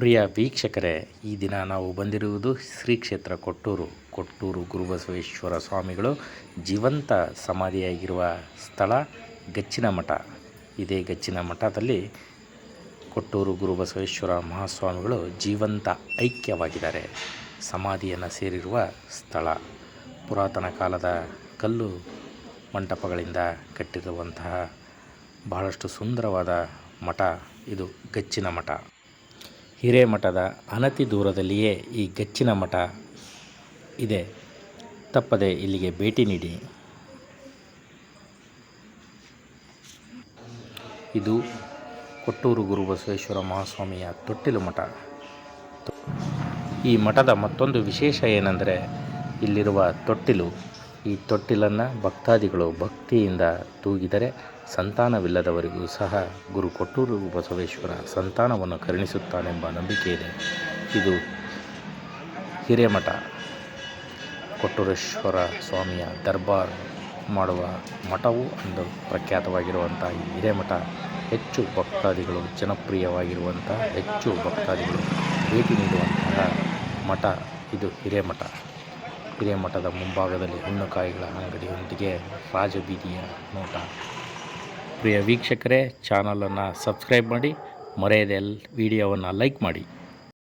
ಪ್ರಿಯ ವೀಕ್ಷಕರೇ, ಈ ದಿನ ನಾವು ಬಂದಿರುವುದು ಶ್ರೀ ಕ್ಷೇತ್ರ ಕೊಟ್ಟೂರು. ಕೊಟ್ಟೂರು ಗುರುಬಸವೇಶ್ವರ ಸ್ವಾಮಿಗಳು ಜೀವಂತ ಸಮಾಧಿಯಾಗಿರುವ ಸ್ಥಳ ಗಚ್ಚಿನ ಮಠ ಇದೇ ಗಚ್ಚಿನ ಮಠದಲ್ಲಿ ಕೊಟ್ಟೂರು ಗುರುಬಸವೇಶ್ವರ ಮಹಾಸ್ವಾಮಿಗಳು ಜೀವಂತ ಐಕ್ಯವಾಗಿದ್ದಾರೆ. ಸಮಾಧಿಯನ್ನು ಸೇರಿರುವ ಸ್ಥಳ. ಪುರಾತನ ಕಾಲದ ಕಲ್ಲು ಮಂಟಪಗಳಿಂದ ಕಟ್ಟಿರುವಂತಹ ಬಹಳಷ್ಟು ಸುಂದರವಾದ ಮಠ ಇದು ಗಚ್ಚಿನ ಮಠ ಹಿರೇಮಠದ ಅನತಿ ದೂರದಲ್ಲಿಯೇ ಈ ಗಚ್ಚಿನ ಮಠ ಇದೆ. ತಪ್ಪದೆ ಇಲ್ಲಿಗೆ ಭೇಟಿ ನೀಡಿ. ಇದು ಕೊಟ್ಟೂರು ಗುರುಬಸವೇಶ್ವರ ಮಹಾಸ್ವಾಮಿಯ ತೊಟ್ಟಿಲು ಮಠ. ಈ ಮಠದ ಮತ್ತೊಂದು ವಿಶೇಷ ಏನೆಂದರೆ ಇಲ್ಲಿರುವ ತೊಟ್ಟಿಲು. ಈ ತೊಟ್ಟಿಲನ್ನು ಭಕ್ತಾದಿಗಳು ಭಕ್ತಿಯಿಂದ ತೂಗಿದರೆ ಸಂತಾನವಿಲ್ಲದವರಿಗೂ ಸಹ ಗುರು ಕೊಟ್ಟೂರು ಬಸವೇಶ್ವರ ಸಂತಾನವನ್ನು ಕರುಣಿಸುತ್ತಾನೆಂಬ ನಂಬಿಕೆ ಇದೆ ಇದು ಹಿರೇಮಠ ಕೊಟ್ಟೂರೇಶ್ವರ ಸ್ವಾಮಿಯ ದರ್ಬಾರ್ ಮಾಡುವ ಮಠವು ಒಂದು ಪ್ರಖ್ಯಾತವಾಗಿರುವಂಥ ಈ ಹಿರೇಮಠ. ಹೆಚ್ಚು ಭಕ್ತಾದಿಗಳು ಜನಪ್ರಿಯವಾಗಿರುವಂಥ, ಹೆಚ್ಚು ಭಕ್ತಾದಿಗಳು ಭೇಟಿ ನೀಡುವಂತಹ ಮಠ ಇದು ಹಿರೇಮಠ. ಹಿರೇಮಠದ ಮುಂಭಾಗದಲ್ಲಿ ಹಣ್ಣುಕಾಯಿಗಳ ಅಂಗಡಿಯೊಂದಿಗೆ ರಾಜಬೀದಿಯ ನೋಟ. ಪ್ರಿಯ ವೀಕ್ಷಕರೇ ಚಾನಲನ್ನು ಸಬ್ಸ್ಕ್ರೈಬ್ ಮಾಡಿ ಮರೆಯದೆ ವಿಡಿಯೋವನ್ನು ಲೈಕ್ ಮಾಡಿ.